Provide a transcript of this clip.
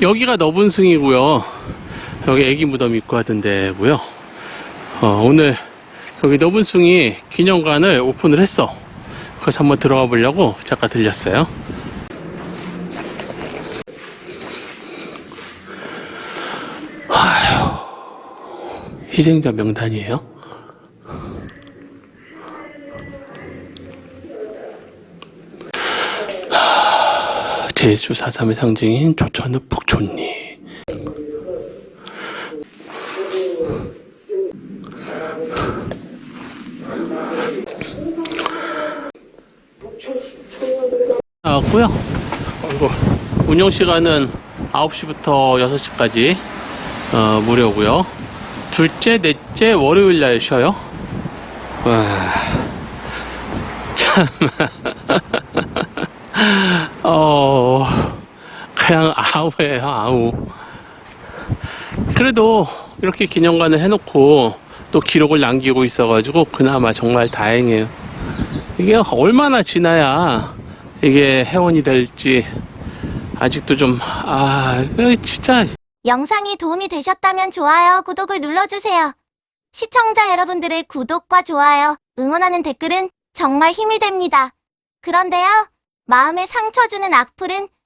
여기가 너분승이고요. 여기 애기 무덤 있고 하던 데고요. 어, 오늘 여기 너분승이 기념관을 오픈을 했어. 그래서 한번 들어가 보려고 잠깐 들렸어요. 희생자 명단이에요? 제주 4.3의 상징인 조천읍 북촌리. 나왔고요. 그리고 운영 시간은 9시부터 6시까지 어, 무료고요. 둘째, 넷째 월요일 날 쉬어요. 와, 참. 어, 그냥 아우예요, 아우. 그래도 이렇게 기념관을 해놓고 또 기록을 남기고 있어 가지고 그나마 정말 다행이에요. 이게 얼마나 지나야 이게 회원이 될지 아직도 좀, 아, 이거 진짜 영상이 도움이 되셨다면 좋아요, 구독을 눌러주세요. 시청자 여러분들의 구독과 좋아요, 응원하는 댓글은 정말 힘이 됩니다. 그런데요, 마음에 상처 주는 악플은